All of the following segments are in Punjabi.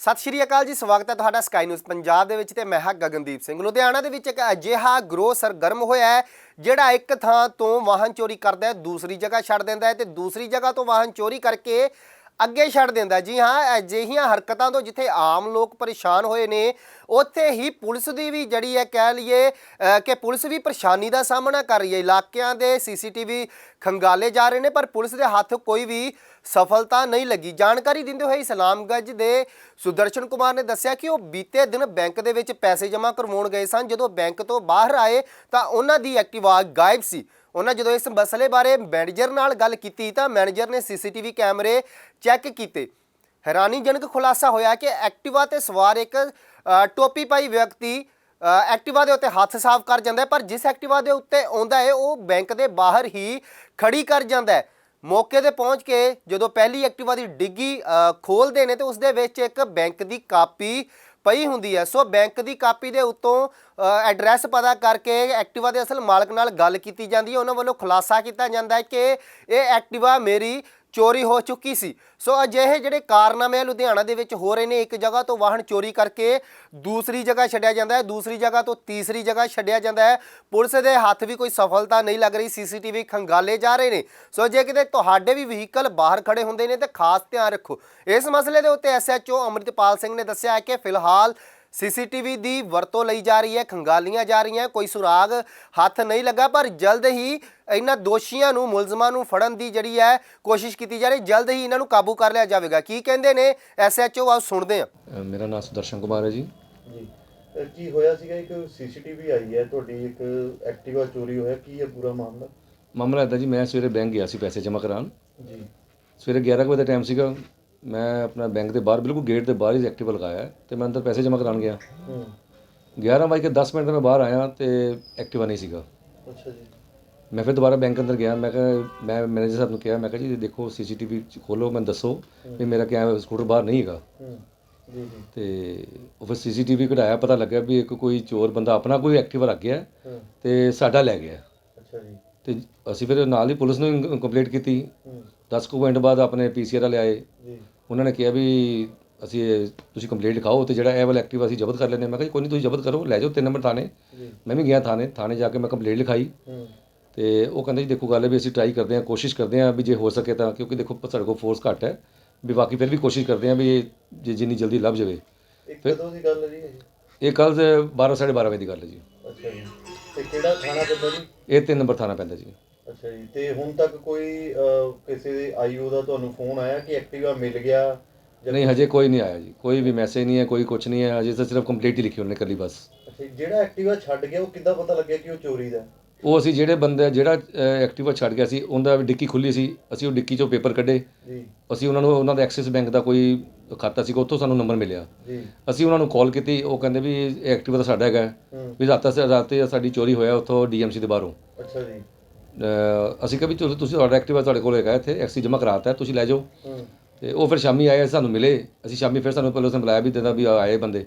ਸਤਿ ਸ਼੍ਰੀ ਅਕਾਲ ਜੀ, ਸਵਾਗਤ ਹੈ ਤੁਹਾਡਾ ਸਕਾਈ ਨਿਊਜ਼ ਪੰਜਾਬ ਦੇ ਵਿੱਚ ਤੇ ਮੈਂ ਹਾਂ ਗਗਨਦੀਪ ਸਿੰਘ। ਲੁਧਿਆਣਾ ਦੇ ਵਿੱਚ ਇੱਕ ਅਜਿਹਾ ਗਰੋਹ ਸਰਗਰਮ ਹੋਇਆ ਹੈ, ਜਿਹੜਾ ਇੱਕ ਥਾਂ ਤੋਂ ਵਾਹਨ ਚੋਰੀ ਕਰਦਾ ਹੈ, ਦੂਸਰੀ ਜਗ੍ਹਾ ਛੱਡ ਦਿੰਦਾ ਹੈ ਤੇ ਦੂਸਰੀ ਜਗ੍ਹਾ ਤੋਂ ਵਾਹਨ ਚੋਰੀ ਕਰਕੇ ਅੱਗੇ ਛੱਡ ਦਿੰਦਾ ਜੀ ਹਾਂ, ਅਜਿਹੀਆਂ ਹਰਕਤਾਂ ਤੋਂ ਜਿੱਥੇ ਆਮ ਲੋਕ ਪਰੇਸ਼ਾਨ ਹੋਏ ਨੇ, ਉੱਥੇ ਹੀ ਪੁਲਿਸ ਦੀ ਵੀ ਜਿਹੜੀ ਹੈ ਕਹਿ ਲਈਏ ਕਿ ਪੁਲਿਸ ਵੀ ਪਰੇਸ਼ਾਨੀ ਦਾ ਸਾਹਮਣਾ ਕਰ ਰਹੀ ਹੈ। ਇਲਾਕਿਆਂ ਦੇ ਸੀਸੀਟੀਵੀ ਖੰਗਾਲੇ ਜਾ ਰਹੇ ਨੇ, ਪਰ ਪੁਲਿਸ ਦੇ ਹੱਥ ਕੋਈ ਵੀ ਸਫਲਤਾ ਨਹੀਂ ਲੱਗੀ। ਜਾਣਕਾਰੀ ਦਿੰਦੇ ਹੋਏ ਇਸਲਾਮਗੰਜ ਦੇ ਸੁਦਰਸ਼ਨ ਕੁਮਾਰ ਨੇ ਦੱਸਿਆ ਕਿ ਉਹ ਬੀਤੇ ਦਿਨ ਬੈਂਕ ਦੇ ਵਿੱਚ ਪੈਸੇ ਜਮ੍ਹਾਂ ਕਰਵਾਉਣ ਗਏ ਸਨ। ਜਦੋਂ ਬੈਂਕ ਤੋਂ ਬਾਹਰ ਆਏ ਤਾਂ ਉਹਨਾਂ ਦੀ ਐਕਟਿਵਾ ਗਾਇਬ ਸੀ। ਉਹਨਾਂ ਜਦੋਂ ਇਸ ਮਸਲੇ ਬਾਰੇ ਮੈਨੇਜਰ ਨਾਲ ਗੱਲ ਕੀਤੀ ਤਾਂ ਮੈਨੇਜਰ ਨੇ ਸੀਸੀਟੀਵੀ ਕੈਮਰੇ ਚੈੱਕ ਕੀਤੇ। ਹੈਰਾਨੀਜਨਕ ਖੁਲਾਸਾ ਹੋਇਆ ਕਿ ਐਕਟਿਵਾ ਤੇ ਸਵਾਰ ਇੱਕ ਟੋਪੀ ਪਾਈ ਵਿਅਕਤੀ ਐਕਟਿਵਾ ਦੇ ਉੱਤੇ ਹੱਥ ਸਾਫ਼ ਕਰ ਜਾਂਦਾ ਪਰ ਜਿਸ ਐਕਟਿਵਾ ਦੇ ਉੱਤੇ ਆਉਂਦਾ ਹੈ ਉਹ ਬੈਂਕ ਦੇ ਬਾਹਰ ਹੀ ਖੜੀ ਕਰ ਜਾਂਦਾ ਹੈ। ਮੌਕੇ ਤੇ ਪਹੁੰਚ ਕੇ ਜਦੋਂ ਪਹਿਲੀ ਐਕਟਿਵਾ ਦੀ ਡਿੱਗੀ ਅ, ਖੋਲਦੇ ਨੇ ਤੇ ਉਸ ਦੇ ਵਿੱਚ ਇੱਕ ਬੈਂਕ ਦੀ ਕਾਪੀ ਪਈ ਹੁੰਦੀ ਹੈ। ਸੋ ਬੈਂਕ ਦੀ ਕਾਪੀ ਦੇ ਉੱਤੋਂ ਅ, ਐਡਰੈਸ ਪਤਾ ਕਰਕੇ ਐਕਟਿਵਾ ਦੇ ਅਸਲ ਮਾਲਕ ਨਾਲ ਗੱਲ ਕੀਤੀ ਜਾਂਦੀ ਹੈ। ਉਹਨਾਂ ਵੱਲੋਂ ਖੁਲਾਸਾ ਕੀਤਾ ਜਾਂਦਾ ਹੈ ਕਿ ਇਹ ਐਕਟਿਵਾ ਮੇਰੀ ਚੋਰੀ ਹੋ ਚੁੱਕੀ ਸੀ। ਸੋ ਅਜਿਹੇ ਜਿਹੜੇ ਕਾਰਨਾਮੇ ਆ ਲੁਧਿਆਣਾ ਦੇ ਵਿੱਚ ਹੋ ਰਹੇ ਨੇ, ਇੱਕ ਜਗ੍ਹਾ ਤੋਂ ਵਾਹਨ ਚੋਰੀ ਕਰਕੇ ਦੂਸਰੀ ਜਗ੍ਹਾ ਛੱਡਿਆ ਜਾਂਦਾ ਹੈ, ਦੂਸਰੀ ਜਗ੍ਹਾ ਤੋਂ ਤੀਸਰੀ ਜਗ੍ਹਾ ਛੱਡਿਆ ਜਾਂਦਾ ਹੈ। ਪੁਲਿਸ ਦੇ ਹੱਥ ਵੀ ਕੋਈ ਸਫਲਤਾ ਨਹੀਂ ਲੱਗ ਰਹੀ, ਸੀਸੀਟੀਵੀ ਖੰਗਾਲੇ ਜਾ ਰਹੇ ਨੇ। ਸੋ ਜੇ ਕਿਤੇ ਤੁਹਾਡੇ ਵੀ ਵਹੀਕਲ ਬਾਹਰ ਖੜੇ ਹੁੰਦੇ ਨੇ, ਤਾਂ ਖਾਸ ਧਿਆਨ ਰੱਖੋ। ਇਸ ਮਸਲੇ ਦੇ ਉੱਤੇ ਐਸਐਚਓ ਅਮਰਿਤਪਾਲ ਸਿੰਘ ਨੇ ਦੱਸਿਆ ਹੈ ਕਿ ਫਿਲਹਾਲ ਸੀਸੀਟੀਵੀ ਦੀ ਵਰਤੋਂ ਲਈ ਜਾ ਰਹੀ ਹੈ ਖੰਗਾਲੀਆਂ ਜਾ ਰਹੀਆਂ ਕੋਈ ਸੁਰਾਗ ਹੱਥ ਨਹੀਂ ਲੱਗਾ ਪਰ ਜਲਦ ਹੀ ਇਹਨਾਂ ਦੋਸ਼ੀਆਂ ਨੂੰ ਮੁਲਜ਼ਮਾਂ ਨੂੰ ਫੜਨ ਦੀ ਜਿਹੜੀ ਹੈ ਕੋਸ਼ਿਸ਼ ਕੀਤੀ ਜਾ ਰਹੀ ਜਲਦ ਹੀ ਇਹਨਾਂ ਨੂੰ ਕਾਬੂ ਕਰ ਲਿਆ ਜਾਵੇਗਾ। ਕੀ ਕਹਿੰਦੇ ਨੇ ਐਸਐਚਓ? ਆਓ ਸੁਣਦੇ ਹਾਂ। ਅ, ਮੇਰਾ ਨਾਮ ਸੁਦਰਸ਼ਨ ਕੁਮਾਰ ਹੈ ਜੀ। ਜੀ। ਕੀ ਹੋਇਆ ਸੀਗਾ? ਇੱਕ ਸੀਸੀਟੀਵੀ ਆਈ ਹੈ ਤੁਹਾਡੀ ਇੱਕ ਐਕਟਿਵਾ ਚੋਰੀ ਹੋਇਆ ਕੀ ਹੈ ਪੂਰਾ ਮਾਮਲਾ? ਮਾਮਲਾ ਇੱਦਾਂ ਜੀ ਮੈਂ ਸਵੇਰੇ ਬੈਂਕ ਗਿਆ ਸੀ ਪੈਸੇ ਜਮ੍ਹਾਂ ਕਰਾਉਣ। ਜੀ। ਸਵੇਰੇ 11 ਕੁ ਵਜੇ ਦਾ ਟਾਈਮ ਸੀਗਾ। ਮੈਂ ਆਪਣਾ ਬੈਂਕ ਦੇ ਬਾਹਰ ਬਿਲਕੁਲ ਗੇਟ ਦੇ ਬਾਹਰ ਹੀ ਐਕਟਿਵ ਲਗਾਇਆ ਹੈ ਤੇ ਮੈਂ ਅੰਦਰ ਪੈਸੇ ਜਮ੍ਹਾਂ ਕਰਾਉਣ ਗਿਆ। ਹੂੰ। 11 ਵਜੇ ਕੇ 10 ਮਿੰਟ ਤੇ ਮੈਂ ਬਾਹਰ ਆਇਆ ਤੇ ਐਕਟਿਵਾ ਨਹੀਂ ਸੀਗਾ। ਅੱਛਾ ਜੀ। ਮੈਂ ਫਿਰ ਦੁਬਾਰਾ ਬੈਂਕ ਅੰਦਰ ਗਿਆ ਮੈਂ ਕਿਹਾ ਮੈਂ ਮੈਨੇਜਰ ਸਾਹਿਬ ਨੂੰ ਕਿਹਾ ਮੈਂ ਕਿਹਾ ਜੀ ਦੇਖੋ ਸੀਸੀਟੀਵੀ ਖੋਲੋ ਮੈਨੂੰ ਦੱਸੋ ਵੀ ਮੇਰਾ ਕਿਆ ਸਕੂਟਰ ਬਾਹਰ ਨਹੀਂ ਹੈਗਾ। ਹੂੰ। ਜੀ ਜੀ। ਤੇ ਉਹ ਫਿਰ ਸੀਸੀਟੀਵੀ ਕਢਾਇਆ ਪਤਾ ਲੱਗਾ ਵੀ ਇੱਕ ਕੋਈ ਚੋਰ ਬੰਦਾ ਆਪਣਾ ਕੋਈ ਐਕਟਿਵਾ ਰੱਖ ਗਿਆ ਹੂੰ। ਤੇ ਸਾਡਾ ਲੈ ਗਿਆ। ਅੱਛਾ ਜੀ। ਤੇ ਅਸੀਂ ਫਿਰ ਨਾਲ ਹੀ ਪੁਲਿਸ ਨੂੰ ਕੰਪਲੇਂਟ ਕੀਤੀ। 10 ਕੁ ਮਿੰਟ ਬਾਅਦ ਆਪਣੇ ਪੀਸੀਆਰ ਵਾਲੇ ਆਏ। ਜੀ। ਉਹਨਾਂ ਨੇ ਕਿਹਾ ਵੀ ਅਸੀਂ ਇਹ- ਤੁਸੀਂ ਕੰਪਲੇਂਟ ਲਿਖਾਓ ਤੇ ਜਿਹੜਾ ਇਹ ਵਾਲਾ ਐਕਟਿਵ ਅਸੀਂ ਜ਼ਬਤ ਕਰ ਲੈਂਦੇ। ਮੈਂ ਕਿਹਾ ਜੀ ਕੋਈ ਨਹੀਂ ਤੁਸੀਂ ਜ਼ਬਤ ਕਰੋ ਲੈ ਜਾਓ ਤਿੰਨ ਨੰਬਰ ਥਾਣੇ। ਜੀ। ਮੈਂ ਵੀ ਗਿਆ ਥਾਣੇ ਥਾਣੇ ਜਾ ਕੇ ਮੈਂ ਕੰਪਲੇਂਟ ਲਿਖਾਈ। ਹੂੰ। ਤੇ ਉਹ ਕਹਿੰਦੇ ਜੀ ਦੇਖੋ ਗੱਲ ਹੈ ਵੀ ਅਸੀਂ ਟਰਾਈ ਕਰਦੇ ਹਾਂ ਕੋਸ਼ਿਸ਼ ਕਰਦੇ ਹਾਂ ਵੀ ਜੇ ਹੋ ਸਕੇ ਤਾਂ ਕਿਉਂਕਿ ਦੇਖੋ ਸਾਡੇ ਕੋਲ ਫੋਰਸ ਘੱਟ ਹੈ। ਵੀ ਬਾਕੀ ਫਿਰ ਵੀ ਕੋਸ਼ਿਸ਼ ਕਰਦੇ ਹਾਂ ਵੀ ਇਹ ਜੇ ਜਿੰਨੀ ਜਲਦੀ ਲੱਭ ਜਾਵੇ। ਇੱਕ ਕਦੋਂ ਦੀ ਗੱਲ ਹੈ ਜੀ ਇਹ? ਇਹ ਕੱਲ 12 12:30 ਵਜੇ ਦੀ ਗੱਲ ਹੈ ਜੀ। ਅੱਛਾ ਜੀ। ਤੇ ਕਿਹੜਾ ਥਾਣਾ ਪੈਂਦਾ ਜੀ? ਇਹ ਤਿੰਨ ਨੰਬਰ ਥਾਣਾ ਪੈਂਦਾ ਜੀ। ਅੱਛਾ ਜੀ ਤੇ ਹੁਣ ਤੱਕ ਕੋਈ ਕਿਸੇ ਦੇ ਆਈਓ ਦਾ ਤੁਹਾਨੂੰ ਫੋਨ ਆਇਆ ਕਿ ਐਕਟਿਵਾ ਮਿਲ ਗਿਆ? ਨਹੀਂ ਹਜੇ ਕੋਈ ਨਹੀਂ ਆਇਆ ਜੀ। ਕੋਈ ਵੀ ਮੈਸੇਜ ਨਹੀਂ ਹੈ ਕੋਈ ਕੁਝ ਨਹੀਂ ਹੈ ਹਜੇ ਤਾਂ ਸਿਰਫ ਕੰਪਲੀਟ ਹੀ ਲਿਖੀ ਉਹਨੇ ਕੱਲੀ ਬਸ। ਅੱਛਾ ਜਿਹੜਾ ਐਕਟਿਵਾ ਛੱਡ ਗਿਆ ਉਹ ਕਿੱਦਾਂ ਪਤਾ ਲੱਗਿਆ ਕਿ ਉਹ ਚੋਰੀ ਦਾ? ਉਹ ਅਸੀਂ ਜਿਹੜੇ ਬੰਦੇ ਜਿਹੜਾ ਐਕਟਿਵਾ ਛੱਡ ਗਿਆ ਸੀ ਉਹਦਾ ਡਿੱਕੀ ਖੁੱਲੀ ਸੀ ਅਸੀਂ ਉਹ ਡਿੱਕੀ ਚੋਂ ਪੇਪਰ ਕੱਢੇ। ਜੀ। ਅਸੀਂ ਉਹਨਾਂ ਨੂੰ ਉਹਨਾਂ ਦਾ ਐਕਸਿਸ ਬੈਂਕ ਦਾ ਕੋਈ ਖਾਤਾ ਸੀਗਾ ਉੱਥੋਂ ਸਾਨੂੰ ਨੰਬਰ ਮਿਲਿਆ। ਜੀ। ਅਸੀਂ ਉਹਨਾਂ ਨੂੰ ਕਾਲ ਕੀਤੀ ਉਹ ਕਹਿੰਦੇ ਵੀ ਐਕਟਿਵਾ ਤਾਂ ਸਾਡਾ ਹੈਗਾ ਵੀ ਰਾਤਾਂ ਸੇ ਰਾਤੇ ਸਾਡੀ ਚੋਰੀ ਹੋਇਆ ਉੱਥੋਂ ਡੀਐਮਸੀ ਦੇ ਬਾਹਰੋਂ। ਅੱਛਾ ਜੀ। ਅਸੀਂ ਕਿਹਾ ਵੀ ਚਲੋ ਤੁਸੀਂ ਤੁਹਾਡਾ ਐਕਟਿਵਾ ਤੁਹਾਡੇ ਕੋਲ ਹੈਗਾ ਇੱਥੇ ਐਕਸੀ ਜਮ੍ਹਾਂ ਕਰਾਤਾ ਹੈ ਤੁਸੀਂ ਲੈ ਜਾਓ। ਤੇ ਉਹ ਫਿਰ ਸ਼ਾਮੀ ਆਏ ਸਾਨੂੰ ਮਿਲੇ। ਅਸੀਂ ਸ਼ਾਮੀ ਫਿਰ ਸਾਨੂੰ ਪੁਲਿਸ ਨੇ ਬੁਲਾਇਆ ਵੀ ਦਿੰਦਾ ਵੀ ਆਏ ਬੰਦੇ।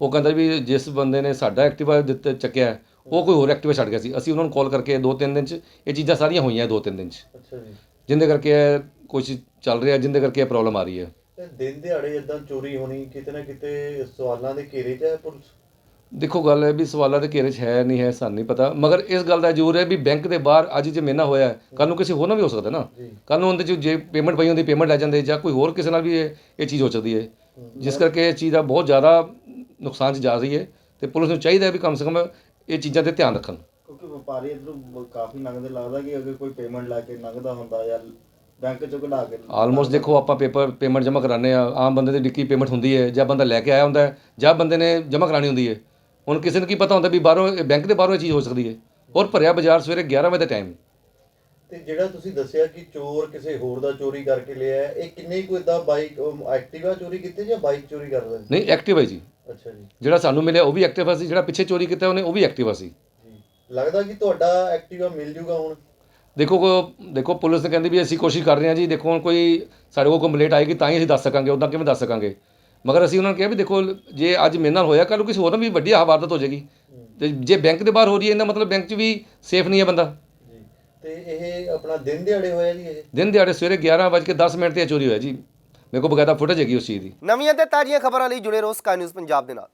ਉਹ ਕਹਿੰਦਾ ਵੀ ਜਿਸ ਬੰਦੇ ਨੇ ਸਾਡਾ ਐਕਟਿਵਾ ਦਿੱਤੇ ਚੱਕਿਆ ਉਹ ਕੋਈ ਹੋਰ ਐਕਟਿਵਾ ਛੱਡ ਗਿਆ ਸੀ। ਅਸੀਂ ਉਹਨਾਂ ਨੂੰ ਕਾਲ ਕਰਕੇ ਦੋ ਤਿੰਨ ਦਿਨ ਚ ਇਹ ਚੀਜ਼ਾਂ ਸਾਰੀਆਂ ਹੋਈਆਂ ਦੋ ਤਿੰਨ ਦਿਨ ਚ। ਅੱਛਾ ਜੀ। ਜਿੰਦੇ ਕਰਕੇ ਇਹ ਕੁਝ ਚੱਲ ਰਿਹਾ ਜਿੰਦੇ ਕਰਕੇ ਇਹ ਪ੍ਰੋਬਲਮ ਆ ਰਹੀ ਹੈ। ਦਿਨ ਦਿਹਾੜੇ ਇਦਾਂ ਚੋਰੀ ਹੋਣੀ ਕਿਤੇ ਨਾ ਕਿਤੇ ਸਵਾਲਾਂ ਦੇ ਘੇਰੇ 'ਚ ਹੈ ਪੁਲਿਸ? ਦੇਖੋ ਗੱਲ ਹੈ ਵੀ ਸਵਾਲਾਂ ਦੇ ਘੇਰੇ 'ਚ ਹੈ ਨਹੀਂ ਹੈ ਸਾਨੂੰ ਨਹੀਂ ਪਤਾ। ਮਗਰ ਇਸ ਗੱਲ ਦਾ ਜ਼ਰੂਰ ਹੈ ਵੀ ਬੈਂਕ ਦੇ ਬਾਹਰ ਅੱਜ ਜੇ ਮੇਨਾ ਹੋਇਆ ਕੱਲ ਨੂੰ ਕਿਸੇ ਹੋਰ ਨਾਲ ਵੀ ਹੋ ਸਕਦਾ ਨਾ। ਕੱਲ ਨੂੰ ਉਹਦੇ 'ਚ ਜੇ ਪੇਮੈਂਟ ਪਈ ਹੁੰਦੀ ਪੇਮੈਂਟ ਲੈ ਜਾਂਦੇ ਜਾਂ ਕੋਈ ਹੋਰ ਕਿਸੇ ਨਾਲ ਵੀ ਇਹ ਇਹ ਚੀਜ਼ ਹੋ ਸਕਦੀ ਹੈ। ਜਿਸ ਕਰਕੇ ਇਹ ਚੀਜ਼ ਦਾ ਬਹੁਤ ਜ਼ਿਆਦਾ ਨੁਕਸਾਨ 'ਚ ਜਾ ਰਹੀ ਹੈ ਤੇ ਪੁਲਿਸ ਨੂੰ ਚਾਹੀਦਾ ਹੈ ਵੀ ਕਮ ਸੇ ਕਮ ਇਹ ਚੀਜ਼ਾਂ ਤੇ ਧਿਆਨ ਰੱਖਣ। ਕਿਉਂਕਿ ਵਪਾਰੀ ਇਧਰੋਂ ਕਾਫੀ ਨਗਦ ਲੱਗਦਾ ਕਿ ਅਗਰ ਕੋਈ ਪੇਮੈਂਟ ਲੈ ਕੇ ਨਗਦਾ ਹੁੰਦਾ ਜਾਂ ਬੈਂਕ ਚੋਂ ਕਢਾ ਕੇ ਆਲਮੋਸਟ ਦੇਖੋ ਆਪਾਂ ਪੇਪਰ ਪੇਮੈਂਟ ਜਮ੍ਹਾਂ ਕਰਾਉਂਦੇ ਆ ਆਮ ਬੰਦੇ ਦੀ ਡਿੱਕੀ ਪੇਮੈਂਟ ਹੁੰਦੀ ਹੈ ਜਾਂ ਬੰਦਾ ਲੈ ਕੇ ਆਇਆ ਹੁੰਦਾ ਜਾਂ ਬੰਦੇ ਨੇ ਜਮ੍ਹਾਂ ਕਰਾਣੀ ਹੁੰਦੀ ਹੈ। ਹੁਣ ਕਿਸੇ ਨੂੰ ਕੀ ਪਤਾ ਹੁੰਦਾ ਵੀ ਬਾਹਰੋਂ ਬੈਂਕ ਦੇ ਬਾਹਰੋਂ ਇਹ ਚੀਜ਼ ਹੋ ਸਕਦੀ ਹੈ? ਔਰ ਭਰਿਆ ਬਾਜ਼ਾਰ ਸਵੇਰੇ 11 ਵਜੇ ਦਾ ਟਾਈਮ ਤੇ ਜਿਹੜਾ ਤੁਸੀਂ ਦੱਸਿਆ ਕਿ ਚੋਰ ਕਿਸੇ ਹੋਰ ਦਾ ਚੋਰੀ ਕਰਕੇ ਲਿਆ ਹੈ, ਇਹ ਕਿੰਨੇ ਕੁ ਇਦਾਂ ਬਾਈਕ ਐਕਟਿਵਾ ਚੋਰੀ ਕੀਤੀ ਜਾਂ ਬਾਈਕ ਚੋਰੀ ਕਰਦਾ ਨਹੀਂ ਐਕਟਿਵ ਜੀ। ਅੱਛਾ ਜੀ। ਜਿਹੜਾ ਸਾਨੂੰ ਮਿਲਿਆ ਉਹ ਵੀ ਐਕਟਿਵਾ ਸੀ ਜਿਹੜਾ ਪਿੱਛੇ ਚੋਰੀ ਕੀਤਾ ਉਹਨੇ ਉਹ ਵੀ ਐਕਟਿਵਾ ਸੀ। ਲੱਗਦਾ ਕਿ ਤੁਹਾਡਾ ਐਕਟਿਵਾ ਮਿਲ ਜੂਗਾ ਹੁਣ? ਦੇਖੋ ਕੋ- ਦੇਖੋ ਪੁਲਿਸ ਨੇ ਕਹਿੰਦੀ ਵੀ ਅਸੀਂ ਕੋਸ਼ਿਸ਼ ਕਰ ਰਹੇ ਹਾਂ ਜੀ ਦੇਖੋ ਹੁਣ ਕੋਈ ਸਾਡੇ ਕੋਲ ਕੰਪਲੇਂਟ ਆਏਗੀ ਤਾਂ ਹੀ ਅਸੀਂ ਦੱਸ ਸਕਾਂਗੇ ਉਦਾਂ ਕਿਵੇਂ ਦੱਸ ਸਕਾਂਗੇ? ਮਗਰ ਅਸੀਂ ਉਹਨਾਂ ਨੂੰ ਕਿਹਾ ਵੀ ਦੇਖੋ ਜੇ ਅੱਜ ਮੇਰੇ ਨਾਲ ਹੋਇਆ ਕੱਲ ਨੂੰ ਕਿਸੇ ਹੋਰ ਨਾਲ ਵੀ ਵੱਡੀ ਵਾਰਦਾਤ ਹੋ ਜਾਏਗੀ। ਤੇ ਜੇ ਬੈਂਕ ਦੇ ਬਾਹਰ ਹੋ ਰਹੀ ਹੈ ਇਹਦਾ ਮਤਲਬ ਬੈਂਕ 'ਚ ਵੀ ਸੇਫ ਨਹੀਂ ਹੈ ਬੰਦਾ। ਜੀ। ਤੇ ਇਹ ਆਪਣਾ ਦਿਨ ਦਿਹਾੜੇ ਹੋਇਆ ਜੀ ਇਹ? ਦਿਨ ਦਿਹਾੜੇ ਸਵੇਰੇ 11:10 ਮਿੰਟ ਤੇ ਇਹ ਚੋਰੀ ਹੋਇਆ ਜੀ। ਮੇਰੇ ਕੋਲ ਬਕਾਇਦਾ ਫੁਟੇਜ ਹੈਗੀ ਉਸ ਚੀਜ਼ ਦੀ। ਨਵੀਆਂ ਤੇ ਤਾਜ਼ੀਆਂ ਖਬਰਾਂ ਲਈ ਜੁੜੇ ਰਹੋ ਸਕਾਈ ਨਿਊਜ਼ ਪੰਜਾਬ ਦੇ ਨਾਲ।